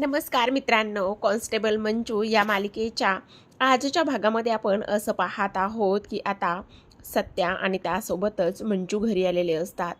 नमस्कार मित्रांनो कॉन्स्टेबल मंजू या मालिकेच्या आजच्या भागामध्ये आपण असं पाहत आहोत की आता सत्या आणि त्यासोबतच मंजू घरी आलेले असतात.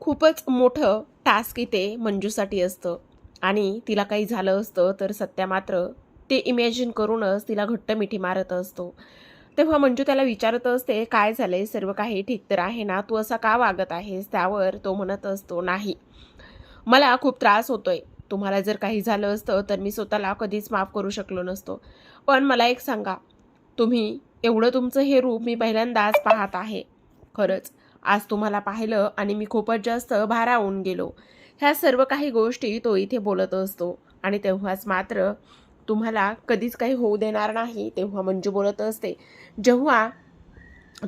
खूपच मोठं टास्क इथे मंजूसाठी असतं. आणि तिला काही झालं असतं तर सत्या मात्र ते इमॅजिन करूनच तिला घट्ट मिठी मारत असतो. तेव्हा मंजू त्याला विचारत असते काय झालंय? सर्व काही ठीक तर आहे ना? तू असा का वागत आहेस? त्यावर तो म्हणत असतो नाही. मला खूप त्रास होतोय. तुम्हाला जर काही झालं असतं तर मी स्वतःला कधीच माफ करू शकलो नसतो. पण मला एक सांगा तुम्ही एवढं तुमचं हे रूप मी पहिल्यांदाच पाहत आहे. खरंच आज तुम्हाला पाहिलं आणि मी खूपच जास्त भारावून गेलो. ह्या सर्व काही गोष्टी तो इथे बोलत असतो आणि तेव्हाच मात्र तुम्हाला कधीच काही होऊ देणार नाही तेव्हा मंजू बोलत असते जेव्हा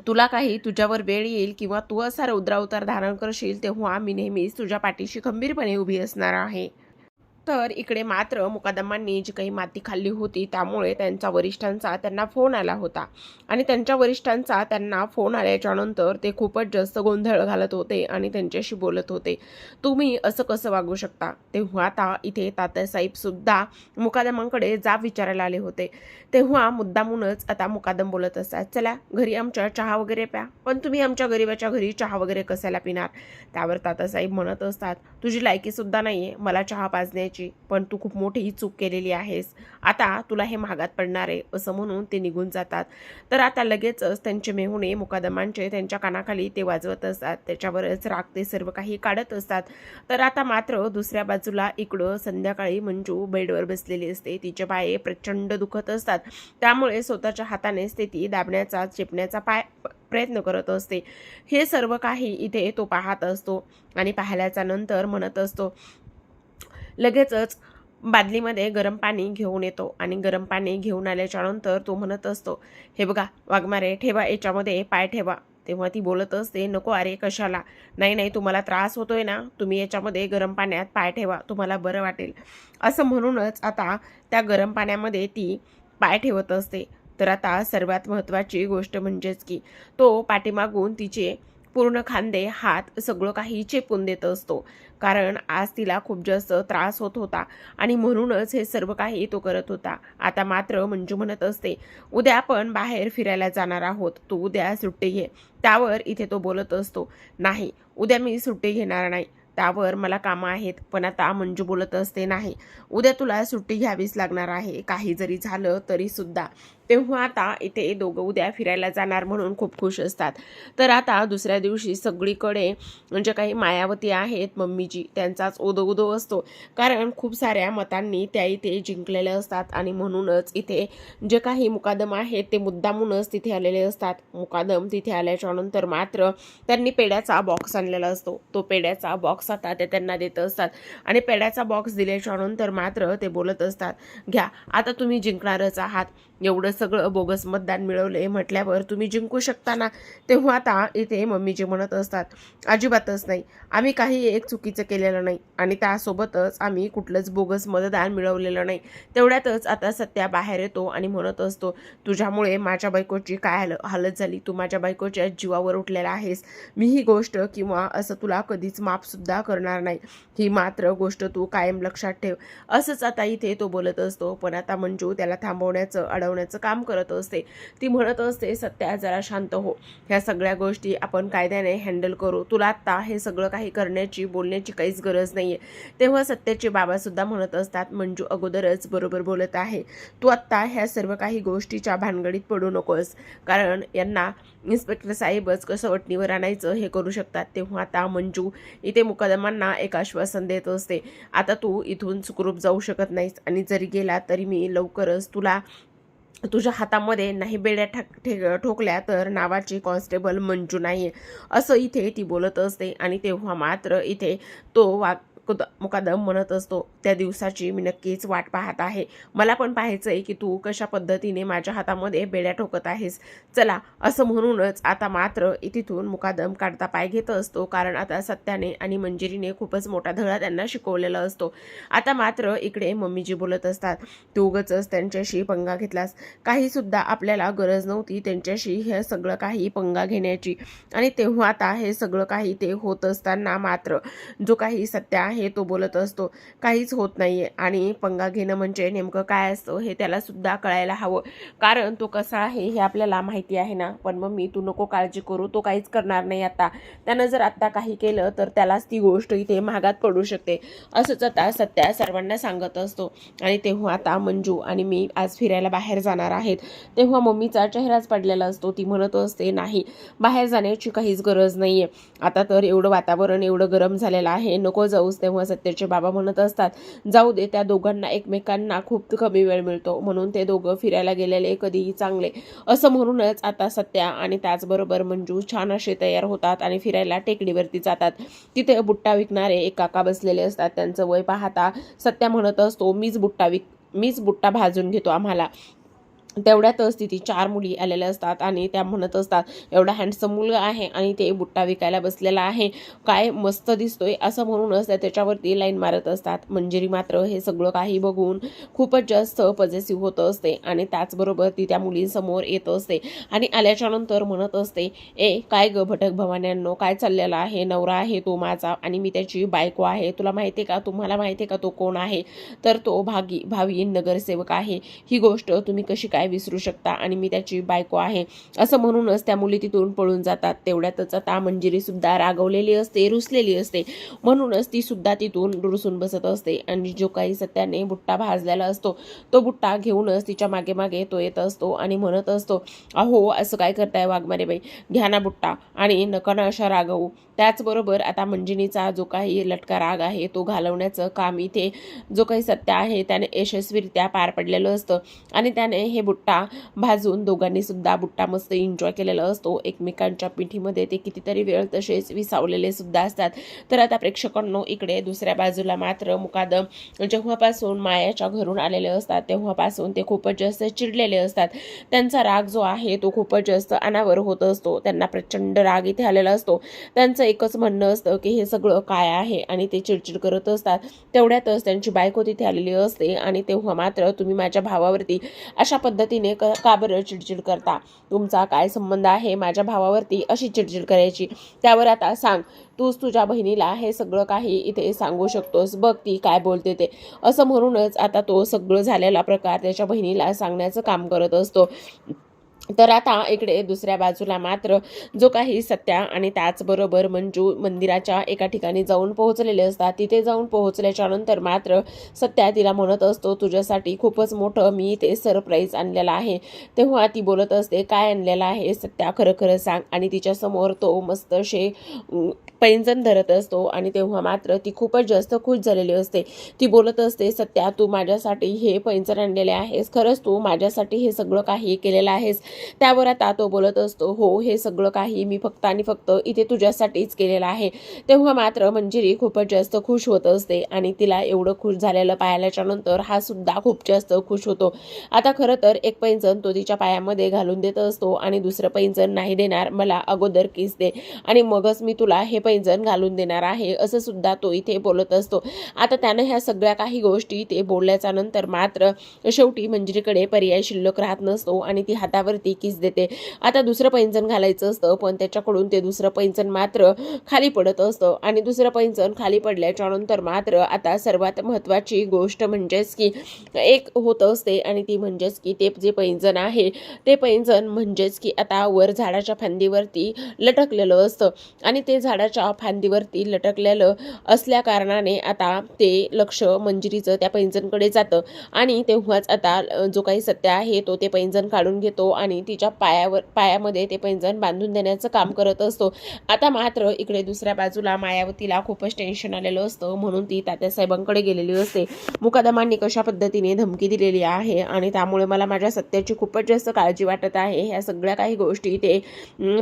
तुला काही तुझ्यावर वेळ येईल किंवा तू असा रौद्रावतार धारण करशील तेव्हा मी नेहमीच तुझ्या पाठीशी खंबीरपणे उभी असणार आहे. तर इकडे मात्र मुकादमांनी जी काही माती खाल्ली होती त्यामुळे त्यांच्या वरिष्ठांचा त्यांना फोन आला होता. आणि त्यांच्या वरिष्ठांचा त्यांना फोन आल्याच्यानंतर ते खूपच जास्त गोंधळ घालत होते आणि त्यांच्याशी बोलत होते. तुम्ही असं कसं वागू शकता? तेव्हा आता इथे तात्यासाहेबसुद्धा मुकादमांकडे जाब विचारायला आले होते. तेव्हा मुद्दामूनच आता मुकादम बोलत असतात. चला घरी आमच्या चहा वगैरे प्या. पण तुम्ही आमच्या गरीबाच्या घरी चहा वगैरे कशाला पिणार? त्यावर तात्यासाहेब म्हणत असतात तुझी लायकीसुद्धा नाही आहे मला चहा पाजण्याची पण तू खूप मोठी चूक केलेली आहेस. आता तुला हे महागात पडणार आहे असं म्हणून ते निघून जातात. तर आता लगेचच त्यांचे मेहुणे मुकादमांचे त्यांच्या कानाखाली ते वाजवत असतात. त्याच्यावरच राग ते सर्व काही काढत असतात. तर आता मात्र दुसऱ्या बाजूला इकडं संध्याकाळी मंजू बेडवर बसलेली असते. तिचे पाय प्रचंड दुखत असतात. त्यामुळे स्वतःच्या हातानेच ते ती दाबण्याचा चेपण्याचा पाय प्रयत्न करत असते. हे सर्व काही इथे तो पाहत असतो आणि पाहिल्याच्या नंतर म्हणत असतो लगेचच बादलीमध्ये गरम पाणी घेऊन येतो आणि गरम पाणी घेऊन आल्याच्यानंतर तो म्हणत असतो हे बघा वाघमारे ठेवा याच्यामध्ये पाय ठेवा. तेव्हा ती बोलत असते नको अरे कशाला? नाही नाही तुम्हाला त्रास होतोय ना तुम्ही याच्यामध्ये गरम पाण्यात पाय ठेवा तुम्हाला बरं वाटेल. असं म्हणूनच आता त्या गरम पाण्यामध्ये ती पाय ठेवत असते. तर आता सर्वात महत्त्वाची गोष्ट म्हणजेच की तो पाठीमागून तिचे पूर्ण खांदे हात सगळं काही चेपून देत असतो. कारण आज तिला खूप जास्त त्रास होत होता आणि म्हणूनच हे सर्व काही तो करत होता. आता मात्र मंजू म्हणत असते उद्या आपण बाहेर फिरायला जाणार आहोत. तू उद्या सुट्टी घे. त्यावर इथे तो बोलत असतो नाही उद्या मी सुट्टी घेणार नाही. त्यावर मला कामं आहेत पण आता मंजू बोलत असते नाही उद्या तुला सुट्टी घ्यावीच लागणार आहे. काही जरी झालं तरी सुद्धा. तेव्हा आता इथे दोघं उद्या फिरायला जाणार म्हणून खूप खुश असतात. तर आता दुसऱ्या दिवशी सगळीकडे म्हणजे काही मायावती आहेत मम्मीजी त्यांचाच ओदो उदो असतो. कारण खूप साऱ्या मतांनी त्या इथे जिंकलेल्या असतात आणि म्हणूनच इथे जे काही मुकादम आहेत ते मुद्दामूनच तिथे आलेले असतात. मुकादम तिथे आल्याच्यानंतर मात्र त्यांनी पेड्याचा बॉक्स आणलेला असतो. तो पेड्याचा बॉक्स आता ते त्यांना देत असतात आणि पेड्याचा बॉक्स दिल्याच्या नंतर मात्र ते बोलत असतात घ्या आता तुम्ही जिंकणारच आहात. एवढं सगळं बोगस मतदान मिळवले म्हटल्यावर तुम्ही जिंकू शकता ना? तेव्हा आता इथे मम्मीजी म्हणत असतात अजिबातच नाही. आम्ही काही एक चुकीचं केलेलं नाही आणि त्यासोबतच आम्ही कुठलंच बोगस मतदान मिळवलेलं नाही. तेवढ्यातच आता सत्या बाहेर येतो आणि म्हणत असतो तुझ्यामुळे माझ्या बायकोची काय हाल हालत झाली? तू माझ्या बायकोच्या जीवावर उठलेला आहेस. मी ही गोष्ट किंवा असं तुला कधीच माफसुद्धा करणार नाही. ही मात्र गोष्ट तू कायम लक्षात ठेव. असंच आता इथे तो बोलत असतो पण आता मंजू त्याला थांबवण्याचं वाढवण्याचं काम करत असते. ती म्हणत असते सत्या जरा शांत हो. ह्या सगळ्या गोष्टी आपण कायद्याने हँडल करू. तुला आत्ता हे सगळं काही करण्याची बोलण्याची काहीच गरज नाही आहे तेव्हा सत्याचे बाबासुद्धा म्हणत असतात मंजू अगोदरच बरोबर बोलत आहे. तू आत्ता ह्या सर्व काही गोष्टीच्या भानगडीत पडू नकोस. कारण यांना इन्स्पेक्टर साहेबच कसं वटणीवर आणायचं हे करू शकतात. तेव्हा आता मंजू इथे मुकदमांना एक आश्वासन देत असते आता तू इथून सुखरूप जाऊ शकत नाहीस आणि जरी गेला तरी मी लवकरच तुला तुझ्या हातामध्ये नाही बेड्या ठाक ठे ठोकल्या तर नावाची कॉन्स्टेबल मंजू नाही असं इथे ती बोलत असते आणि तेव्हा मात्र इथे तो वा कुद मुकादम म्हणत असतो. त्या दिवसाची मी नक्कीच वाट पाहत आहे. मला पण पाहायचं आहे की तू कशा पद्धतीने माझ्या हातामध्ये बेड्या ठोकत आहेस. चला असं म्हणूनच आता मात्र तिथून मुकादम काढता पाय घेत असतो. कारण आता सत्याने आणि मंजिरीने खूपच मोठा धडा त्यांना शिकवलेला असतो. आता मात्र इकडे मम्मीजी बोलत असतात तू उगच त्यांच्याशी पंगा घेतलास. काहीसुद्धा आपल्याला गरज नव्हती त्यांच्याशी हे सगळं काही पंगा घेण्याची. आणि तेव्हा आता हे सगळं काही ते होत असताना मात्र जो काही सत्य आहे आहे तो बोलत असतो. काहीच होत नाहीये. आणि पंगा घेणं म्हणजे नेमकं काय असतं हे त्याला सुद्धा कळायला हवं. कारण तो कसा आहे हे आपल्याला माहिती आहे ना. पण मग मी तू नको काळजी करू. तो काहीच करणार नाही आता. त्यानं जर आत्ता काही केलं तर त्यालाच ती गोष्ट इथे महागात पडू शकते. असंच आता सत्या सर्वांना सांगत असतो. आणि तेव्हा आता मंजू आणि मी आज फिरायला बाहेर जाणार आहेत. तेव्हा मम्मीचा चेहराच पडलेला असतो. ती म्हणत असते नाही बाहेर जाण्याची काहीच गरज नाहीये. आता तर एवढं वातावरण एवढं गरम झालेलं आहे. नको जाऊस. तेव्हा सत्याचे बाबा म्हणत असतात जाऊ दे त्या दोघांना एकमेकांना खूप कमी वेळ मिळतो म्हणून ते दोघं फिरायला गेलेले कधीही चांगले. असं म्हणूनच आता सत्या आणि त्याचबरोबर मंजू छान असे तयार होतात आणि फिरायला टेकडीवरती जातात. तिथे बुट्टा विकणारे एक काका बसलेले असतात. त्यांचं वय पाहता सत्या म्हणत असतो मीच बुट्टा विक मीच बुट्टा भाजून घेतो आम्हाला. तेवढ्यातच तिथे चार मुली आलेल्या असतात आणि त्या म्हणत असतात एवढा हँडसम मुलगा आहे आणि ते बुट्टा विकायला बसलेला आहे. काय मस्त दिसतोय असं म्हणूनच त्या त्याच्यावरती लाईन मारत असतात. मंजिरी मात्र हे सगळं काही बघून खूपच जास्त पजेसिव्ह होत असते आणि त्याचबरोबर ती त्या मुलींसमोर येत असते आणि आल्याच्यानंतर म्हणत असते ए काय ग भटक भवान्यांनो काय चाललेलं आहे? नवरा आहे तो माझा आणि मी त्याची बायको आहे. तुला माहिती आहे का? तुम्हाला माहिती आहे का तो कोण आहे? तर तो भागी भावी नगरसेवक आहे. ही गोष्ट तुम्ही कशी काय विसरू शकता आणि मी त्याची बायको आहे. असं म्हणूनच त्या मुली तिथून पळून जातात. तेवढ्यातच आता मंजिरी सुद्धा रागवलेली असते रुसलेली असते. म्हणूनच ती सुद्धा तिथून रुसून बसत असते आणि जो काही सत्याने बुट्टा भाजलेला असतो तो बुट्टा घेऊनच तिच्यामागे मागे तो येत असतो आणि म्हणत असतो अहो असं काय करताय वाघमारे बाई? घ्या ना बुट्टा आणि नका ना अशा रागवू. त्याचबरोबर आता मंजिनीचा जो काही लटका राग आहे तो घालवण्याचं काम इथे जो काही सत्य आहे त्याने यशस्वीरित्या पार पडलेलं असतं आणि त्याने हे बुट्टा भाजून दोघांनी सुद्धा बुट्टा मस्त एन्जॉय केलेला असतो. एकमेकांच्या पिठीमध्ये ते कितीतरी वेळ तसेच विसावलेले सुद्धा असतात. तर आता प्रेक्षकांनो इकडे दुसऱ्या बाजूला मात्र मुकादम जेव्हापासून मायाच्या घरून आलेले असतात तेव्हापासून ते खूपच जास्त चिडलेले असतात. त्यांचा राग जो आहे तो खूपच जास्त अनावर होत असतो. त्यांना प्रचंड राग इथे आलेला असतो. त्यांचं एकच म्हणणं असतं की हे सगळं काय आहे आणि ते चिडचिड करत असतात. तेवढ्यातच त्यांची बायको तिथे आलेली असते आणि तेव्हा मात्र तुम्ही माझ्या भावावरती अशा पद्धतीने क का बरं चिडचिड करता? तुमचा काय संबंध आहे माझ्या भावावरती अशी चिडचिड करायची? त्यावर आता सांग. तूच तुझ्या बहिणीला हे सगळं काही इथे सांगू शकतोस. बघ ती काय बोलते ते. असं म्हणूनच आता तो सगळं झालेला प्रकार त्याच्या बहिणीला सांगण्याचं काम करत असतो. तर आता इकडे दुसऱ्या बाजूला मात्र जो काही सत्या आणि त्याचबरोबर मंजू मंदिराच्या एका ठिकाणी जाऊन पोहोचलेले असतात. तिथे जाऊन पोहोचल्याच्या नंतर मात्र सत्या तिला म्हणत असतो तुझ्यासाठी खूपच मोठं मी ते सरप्राईज आणलेलं आहे. तेव्हा ती बोलत असते काय आणलेलं आहे सत्या? खरं खरं सांग. आणि तिच्यासमोर तो मस्त असे पैंजण धरत असतो आणि तेव्हा मात्र ती खूपच जास्त खुश झालेली असते. ती बोलत असते सत्या तू माझ्यासाठी हे पैंजण आणलेले आहेस. खरंच तू माझ्यासाठी हे सगळं काही केलेलं आहेस. त्यावर आता तो बोलत असतो हो हे सगळं काही मी फक्त आणि फक्त इथे तुझ्यासाठीच केलेलं आहे. तेव्हा मात्र मंजिरी खूपच जास्त खुश होत असते आणि तिला एवढं खुश झालेलं पाहिल्याच्या नंतर हा सुद्धा खूप जास्त खुश होतो. आता खरं तर एक पैंजण तो तिच्या पायामध्ये घालून देत असतो आणि दुसरं पैंजण नाही देणार मला अगोदर किस दे आणि मगच मी तुला हे पैंजण घालून देणार आहे असं सुद्धा तो इथे बोलत असतो. आता त्यानं ह्या सगळ्या काही गोष्टी ते बोलल्याच्या नंतर मात्र शेवटी मंजिरीकडे पर्याय शिल्लक राहत नसतो आणि ती हातावर ती किस देते. आता दुसरं पैंजण घालायचं असतं पण त्याच्याकडून ते दुसरं पैंजण मात्र खाली पडत असतं. आणि दुसरं पैंजण खाली पडल्याच्या नंतर मात्र आता सर्वात महत्त्वाची गोष्ट म्हणजेच की एक होत असते आणि ती म्हणजेच की ते जे पैंजण आहे ते पैंजण म्हणजेच की आता वर झाडाच्या फांदीवरती लटकलेलं असतं. आणि ते झाडाच्या फांदीवरती लटकलेलं असल्या कारणाने आता ते लक्ष मंजिरीचं त्या पैंजणकडे जातं. आणि तेव्हाच आता जो काही सत्य आहे तो ते पैंजण काढून घेतो आणि आणि तिच्या पायावर पायामध्ये ते पैंजण बांधून देण्याचं काम करत असतो. आता मात्र इकडे दुसऱ्या बाजूला मायावतीला खूपच टेन्शन आलेलं असतं. म्हणून ती तात्यासाहेबांकडे गेलेली असते. मुकादमांनी कशा पद्धतीने धमकी दिलेली आहे? आणि त्यामुळे मला माझ्या सत्याची खूपच जास्त काळजी वाटत आहे. ह्या सगळ्या काही गोष्टी ते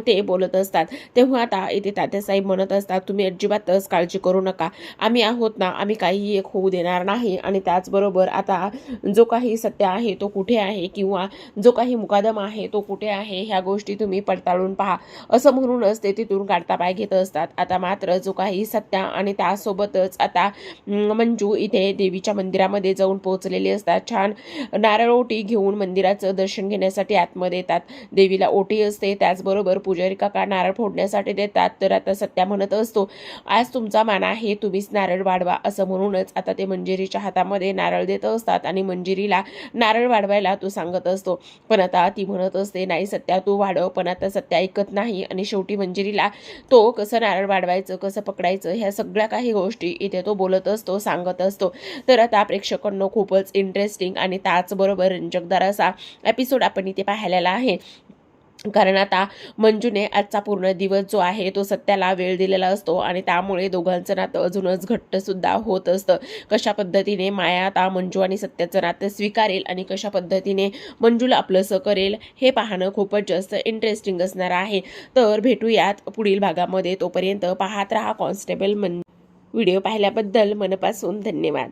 ते बोलत असतात. तेव्हा आता इथे तात्यासाहेब म्हणत असतात तुम्ही अजिबातच काळजी करू नका. आम्ही आहोत ना आम्ही काही एक होऊ देणार नाही. आणि त्याचबरोबर आता जो काही सत्य आहे तो कुठे आहे? किंवा जो काही मुकादम आहे आहे तो कुठे आहे ह्या गोष्टी तुम्ही पडताळून पहा. असं म्हणूनच ते तिथून काढता पाय घेत असतात. आता मात्र जो काही सत्या आणि त्यासोबतच आता मंजू इथे देवीच्या मंदिरामध्ये जाऊन पोहोचलेले असतात. छान नारळ ओटी घेऊन मंदिराचं दर्शन घेण्यासाठी आतमध्ये येतात. देवीला ओटी असते त्याचबरोबर पुजारी काका नारळ फोडण्यासाठी देतात. तर आता सत्या म्हणत असतो आज तुमचा मान आहे तुम्हीच नारळ वाढवा. असं म्हणूनच आता ते मंजिरीच्या हातामध्ये नारळ देत असतात आणि मंजिरीला नारळ वाढवायला तो सांगत असतो. पण आता ती म्हणत असते नाही सत्या तू वाढव पण आता सत्या ऐकत नाही. आणि शेवटी मंजिरीला तो कसं नारळ वाढवायचं कसं पकडायचं ह्या सगळ्या काही गोष्टी इथे तो बोलत असतो सांगत असतो. तर आता प्रेक्षकांना खूपच इंटरेस्टिंग आणि त्याचबरोबर रंजकदार असा एपिसोड आपण इथे पाहायला आहे. कारण आता मंजूने आजचा पूर्ण दिवस जो आहे तो सत्याला वेळ दिलेला असतो आणि त्यामुळे दोघांचं नातं अजूनच घट्टसुद्धा होत असतं. कशा पद्धतीने माया आता मंजू आणि सत्याचं नातं स्वीकारेल आणि कशा पद्धतीने मंजूला आपलंसं करेल हे पाहणं खूपच जास्त इंटरेस्टिंग असणार आहे. तर भेटूयात पुढील भागामध्ये. तोपर्यंत पाहत राहा कॉन्स्टेबल मन व्हिडिओ पाहिल्याबद्दल मनपासून धन्यवाद.